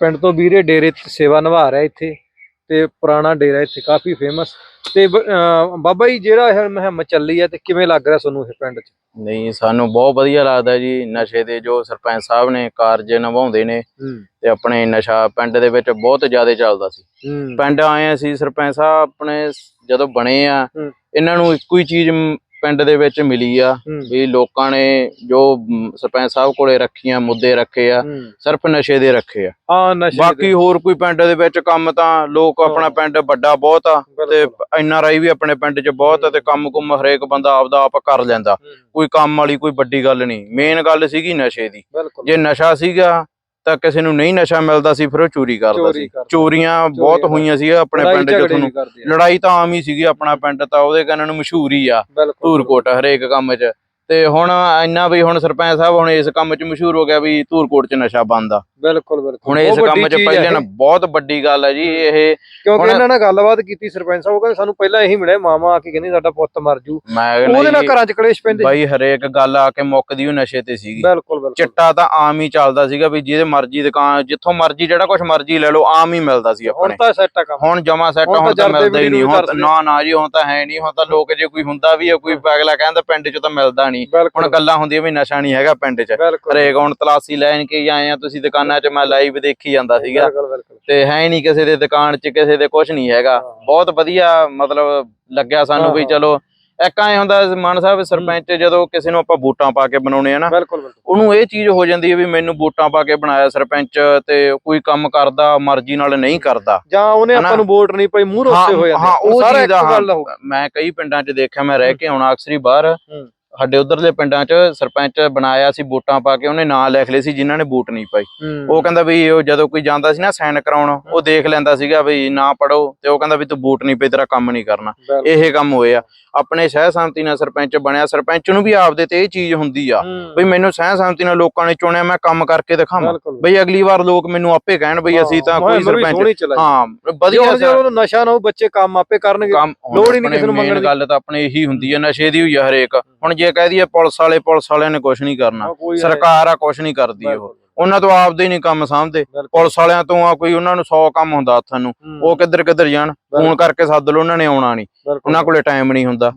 ਪਿੰਡ ਤੋਂ ਵੀਰੇ ਡੇਰੇ ਸੇਵਾ ਨਿਭਾ ਰਿਹਾ ਇੱਥੇ ਤੇ ਪੁਰਾਣਾ ਡੇਰਾ ਇੱਥੇ ਕਾਫੀ ਫੇਮਸ ਤੇ ਬਾਬਾ ਜੀ ਜਿਹੜਾ ਇਹ ਮੁਹਿੰਮ ਚੱਲੀ ਹੈ ਤੇ ਕਿਵੇਂ ਲੱਗ ਰਿਹਾ ਤੁਹਾਨੂੰ ਇਹ ਪਿੰਡ 'ਚ? ਨਹੀਂ ਸਾਨੂੰ ਬਹੁਤ ਵਧੀਆ ਲੱਗਦਾ ਜੀ ਨਸ਼ੇ ਦੇ ਜੋ ਸਰਪੰਚ ਸਾਹਿਬ ਨੇ ਕਾਰਜ ਨਿਭਾਉਂਦੇ ਨੇ ਤੇ ਆਪਣੇ ਨਸ਼ਾ ਪਿੰਡ ਦੇ ਵਿੱਚ ਬਹੁਤ ਜ਼ਿਆਦਾ ਚੱਲਦਾ ਸੀ। ਪਿੰਡ ਆਏ ਅਸੀਂ ਸਰਪੰਚ ਸਾਹਿਬ ਆਪਣੇ ਸ- ਜਦੋਂ ਬਣੇ ਆ। ਇਹਨਾਂ ਨੂੰ ਇੱਕੋ ਹੀ ਚੀਜ਼ ਪਿੰਡ ਦੇ ਵਿੱਚ ਮਿਲੀ ਆ ਵੀ ਲੋਕਾਂ ਨੇ ਜੋ ਸਰਪੰਚ ਸਾਹਿਬ ਕੋਲੇ ਰੱਖੀਆਂ ਮੁੱਦੇ ਰੱਖੇ ਆ ਸਿਰਫ ਨਸ਼ੇ ਦੇ ਰੱਖੇ ਆ। ਹਾਂ ਨਸ਼ੇ ਬਾਕੀ ਹੋਰ ਕੋਈ ਪਿੰਡ ਦੇ ਵਿੱਚ ਕੰਮ ਤਾਂ ਲੋਕ ਆਪਣਾ ਪਿੰਡ ਵੱਡਾ ਬਹੁਤ ਆ ਤੇ ਐਨ ਆਰ ਆਈ ਵੀ ਆਪਣੇ ਪਿੰਡ 'ਚ ਬਹੁਤ ਆ ਤੇ ਕੰਮ ਕੁੰਮ ਹਰੇਕ ਬੰਦਾ ਆਪਦਾ ਆਪ ਕਰ ਲੈਂਦਾ। ਕੋਈ ਕੰਮ ਵਾਲੀ ਕੋਈ ਵੱਡੀ ਗੱਲ ਨਹੀਂ। ਮੇਨ ਗੱਲ ਸੀਗੀ ਨਸ਼ੇ ਦੀ। ਜੇ ਨਸ਼ਾ ਸੀਗਾ ਤਾਂ ਕਿਸੇ ਨੂੰ ਨਹੀਂ ਨਸ਼ਾ ਮਿਲਦਾ ਸੀ ਫਿਰ ਉਹ ਚੋਰੀ ਕਰਦਾ ਸੀ। ਚੋਰੀਆਂ ਬਹੁਤ। ਹੋਈਆਂ ਸੀ ਆਪਣੇ ਪਿੰਡ 'ਚ ਤੁਹਾਨੂੰ। ਲੜਾਈ ਤਾਂ ਆਮ ਹੀ ਸੀਗੀ ਆਪਣਾ ਪਿੰਡ ਤਾਂ ਉਹਦੇ ਕਾਰਨ ਨੂੰ ਮਸ਼ਹੂਰ ਹੀ ਆ ਧੂਰਕੋਟ ਹਰੇਕ ਕੰਮ 'ਚ ਤੇ ਹੁਣ ਇੰਨਾ ਵੀ ਹੁਣ ਸਰਪੰਚ ਸਾਹਿਬ ਹੁਣ ਇਸ ਕੰਮ 'ਚ ਮਸ਼ਹੂਰ ਹੋ ਗਿਆ ਵੀ ਧੂਰਕੋਟ 'ਚ ਨਸ਼ਾ ਬੰਦ ਆ ਬਿਲਕੁਲ ਬਿਲਕੁਲ। ਹੁਣ ਇਸ ਕੰਮ 'ਚ ਪਹਿਲੇ ਨਾ। ਬਹੁਤ ਵੱਡੀ ਗੱਲ ਹੈ ਜੀ ਇਹ ਕਿਉਂਕਿ ਹੁਣ- ਇਹਨਾਂ ਨਾਲ ਗੱਲਬਾਤ ਕੀਤੀ ਸਰਪੰਚ ਸਾਹਿਬ ਉਹ ਕਹਿੰਦੇ ਸਾਨੂੰ ਪਹਿਲਾਂ ਇਹੀ ਮਿਲਿਆ ਮਾਮਾ ਆ ਕੇ ਕਹਿੰਦੀ ਸਾਡਾ ਪੁੱਤ ਮਰ ਜੂ। ਉਹਦੇ ਨਾਲ ਘਰਾਂ 'ਚ ਕਲੇਸ਼ ਪੈਂਦੇ। ਬਾਈ ਹਰੇਕ ਗੱਲ ਆ ਕੇ ਮੁੱਕਦੀ ਉਹ ਨਸ਼ੇ ਤੇ ਸੀਗੀ। ਬਿਲਕੁਲ ਬਿਲਕੁਲ। ਚਿੱਟਾ ਤਾਂ ਆਮ ਹੀ ਚੱਲਦਾ ਸੀਗਾ ਵੀ ਜਿਹਦੇ ਮਰਜ਼ੀ ਦੁਕਾਨ ਜਿੱਥੋਂ ਮਰਜ਼ੀ ਜਿਹੜਾ ਕੁਝ ਮਰਜ਼ੀ ਲੈ ਲਓ ਆਮ ਹੀ ਮਿਲਦਾ ਸੀ ਹੁਣ ਆਪਣੇ। ਤਾਂ ਸੈੱਟ ਆ ਕੰਮ। ਹੁਣ ਜਮਾ ਸੈੱਟ ਹੁਣ ਤਾਂ ਹੁਣ ਮਿਲਦਾ ਹੀ ਨਹੀਂ ਹੁਣ। ਨਾ ਨਾ ਜੀ ਹੁਣ ਤਾਂ ਹੈ ਨਹੀਂ। ਹੁਣ ਤਾਂ ਲੋਕ ਜੇ ਕੋਈ ਹੁੰਦਾ ਵੀ ਹੈ ਕੋਈ ਅਗਲਾ ਕਹਿੰਦਾ ਪਿੰਡ 'ਚ ਤਾਂ ਮਿਲਦਾ ਨਹੀਂ। ਹੁਣ ਗੱਲਾਂ ਹੁੰਦੀਆਂ ਵੀ ਨਸ਼ਾ ਨਹੀਂ ਹੈਗਾ ਪਿੰਡ 'ਚ। ਹਰੇਕ ਹੁਣ ਤਲਾਸੀ ਲੈਣ ਕੇ ਆਏ ਆ ਤੁਸੀਂ ਦੁਕਾਨਾਂ 'ਚ ਮੈਂ ਲਾਈਵ ਦੇਖੀ ਜਾਂਦਾ ਸੀਗਾ ਬਿਲਕੁਲ ਬਿਲਕੁਲ ਤੇ ਹੈ ਨਹੀਂ ਕਿਸੇ ਦੇ ਦੁਕਾਨ 'ਚ ਕਿਸੇ ਦੇ ਕੁਝ ਨਹੀਂ ਹੈਗਾ। ਬਹੁਤ ਵਧੀਆ ਮਤਲਬ ਲੱਗਿਆ ਸਾਨੂੰ ਵੀ। ਚਲੋ ਇੱਕ ਐ ਹੁੰਦਾ ਮਾਨ ਸਾਹਿਬ ਸਰਪੰਚ ਜਦੋਂ ਕਿਸੇ ਨੂੰ ਆਪਾਂ ਵੋਟਾਂ ਪਾ ਕੇ ਬਣਾਉਣੇ ਆ ਨਾ ਉਹਨੂੰ ਇਹ ਚੀਜ਼ ਹੋ ਜਾਂਦੀ ਹੈ ਵੀ ਮੈਨੂੰ ਵੋਟਾਂ ਪਾ ਕੇ ਬਣਾਇਆ ਸਰਪੰਚ ਤੇ ਕੋਈ ਕੰਮ ਕਰਦਾ ਮਰਜ਼ੀ ਨਾਲ ਨਹੀਂ ਕਰਦਾ ਜਾਂ ਉਹਨੇ ਹਨਾ? ਆਪਾਂ ਨੂੰ ਵੋਟ ਨਹੀਂ ਪਈ ਮੂੰਹ ਰੋਸੇ ਹੋ ਜਾਂਦੇ ਹਾਂ ਉਹ ਚੀਜ਼ ਮੈਂ ਕਈ ਪਿੰਡਾਂ 'ਚ ਦੇਖਿਆ ਮੈਂ ਰਹਿ ਕੇ ਆਉਣਾ ਅਕਸਰੀ ਬਾਹਰ। ਸਾਡੇ ਉਧਰਲੇ ਪਿੰਡਾਂ 'ਚ ਸਰਪੰਚ ਬਣਾਇਆ ਸੀ ਵੋਟਾਂ ਪਾ ਕੇ ਉਹਨੇ ਨਾਂ ਲਿਖ ਲਏ ਸੀ ਜਿਨ੍ਹਾਂ ਨੇ ਵੋਟ ਨਹੀਂ ਪਾਈ। ਉਹ ਕਹਿੰਦਾ ਵੀ ਉਹ ਜਦੋਂ ਕੋਈ ਜਾਂਦਾ ਸੀ ਨਾ ਸਾਈਨ ਕਰਾਉਣ ਉਹ ਦੇਖ ਲੈਂਦਾ ਸੀਗਾ ਵੀ ਨਾ ਪੜੋ ਤੇ ਉਹ ਕਹਿੰਦਾ ਵੀ ਤੂੰ ਵੋਟ ਨਹੀਂ ਪਈ ਤੇਰਾ ਕੰਮ ਨਹੀਂ ਕਰਨਾ। ਇਹ ਕੰਮ ਹੋਏ ਆ। ਆਪਣੇ ਸਹਿ ਸੰਮਤੀ ਨਾਲ ਸਰਪੰਚ ਬਣਿਆ ਸਰਪੰਚ ਨੂੰ ਵੀ ਆਪਦੇ ਤੇ ਇਹ ਚੀਜ਼ ਹੁੰਦੀ ਆ ਬਈ ਮੈਨੂੰ ਸਹਿ ਸੰਮਤੀ ਨਾਲ ਲੋਕਾਂ ਨੇ ਚੁਣਿਆ ਮੈਂ ਕੰਮ ਕਰਕੇ ਦਿਖਾਵਾਂ। ਬਈ ਅਗਲੀ ਵਾਰ ਲੋਕ ਮੈਨੂੰ ਆਪੇ ਕਹਿਣ ਬਈ ਅਸੀਂ ਤਾਂ ਕੋਈ ਵੀ ਸਰਪੰਚ ਹਾਂ ਵਧੀਆ ਹੁਣ ਜੇ ਉਹਨੂੰ ਨਸ਼ਾ ਨਾ ਹੋ ਬੱਚੇ ਕੰਮ ਆਪੇ ਕਰਨਗੇ। ਲੋੜ ਹੀ ਨੀ ਕਿਸੇ ਨੂੰ ਮੰਗਣ ਦੀ। ਗੱਲ ਤਾਂ ਆਪਣੇ ਇਹੀ ਹੁੰਦੀ ਹੈ ਨਸ਼ੇ ਦੀ ਹੋਈ ਆ ਹਰੇਕ। ਹੁਣ ਜੇ ਕਹਿ ਦਈਏ ਪੁਲਿਸ ਵਾਲੇ ਪੁਲਿਸ ਵਾਲਿਆਂ ਨੇ ਕੁਝ ਨਹੀਂ ਕਰਨਾ। ਸਰਕਾਰ ਆ ਕੁਝ ਨਹੀਂ ਕਰਦੀ ਉਹ। ਉਹਨਾਂ ਤੋਂ ਆਪਦੇ ਨਹੀਂ ਕੰਮ ਸਾਂਭਦੇ। ਪੁਲਿਸ ਵਾਲਿਆਂ ਤੋਂ ਆ ਕੋਈ ਉਹਨਾਂ ਨੂੰ 100 ਕੰਮ ਹੁੰਦਾ ਹੱਥਾਂ ਨੂੰ। ਉਹ ਕਿੱਧਰ ਕਿੱਧਰ ਜਾਣ। ਫੋਨ ਕਰਕੇ ਸੱਦ ਲਓ ਉਹਨਾਂ ਨੇ ਆਉਣਾ ਨਹੀਂ। ਉਹਨਾਂ ਕੋਲੇ ਟਾਈਮ ਨਹੀਂ ਹੁੰਦਾ।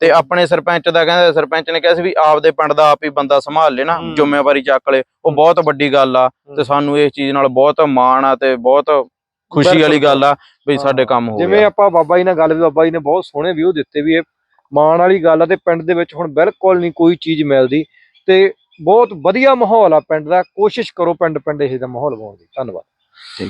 ਤੇ ਆਪਣੇ ਸਰਪੰਚ ਦਾ ਕਹਿੰਦਾ ਸਰਪੰਚ ਨੇ ਕਿਹਾ ਸੀ ਵੀ ਆਪਦੇ ਪਿੰਡ ਦਾ ਆਪ ਹੀ ਬੰਦਾ ਸੰਭਾਲ ਲੇ ਨਾ। ਜ਼ਿੰਮੇਵਾਰੀ ਚੱਕ ਲੇ। ਉਹ ਬਹੁਤ ਵੱਡੀ ਗੱਲ ਆ ਤੇ ਸਾਨੂੰ ਇਸ ਚੀਜ਼ ਨਾਲ ਬਹੁਤ ਮਾਣ ਆ ਤੇ ਬਹੁਤ ਖੁਸ਼ੀ ਵਾਲੀ। ਗੱਲ ਆ ਵੀ। ਸਾਡੇ ਕੰਮ ਹੋ ਜਿਵੇਂ ਗਿਆ। ਆਪਾਂ ਬਾਬਾ ਜੀ ਨਾਲ ਗੱਲ ਵੀ ਬਾਬਾ ਜੀ ਨੇ ਬਹੁਤ ਸੋਹਣੇ ਵਿਊ ਦਿੱਤੇ ਵੀ ਇਹ ਮਾਣ ਵਾਲੀ ਗੱਲ ਆ ਤੇ ਪਿੰਡ ਦੇ ਵਿੱਚ ਹੁਣ ਬਿਲਕੁਲ ਨਹੀਂ ਕੋਈ ਚੀਜ਼ ਮਿਲਦੀ ਤੇ ਬਹੁਤ ਵਧੀਆ ਮਾਹੌਲ ਆ ਪਿੰਡ ਦਾ। ਕੋਸ਼ਿਸ਼ ਕਰੋ ਪਿੰਡ ਪਿੰਡ ਇਹ ਦਾ ਮਾਹੌਲ ਬਣਾਉਣ ਦੀ। ਧੰਨਵਾਦ।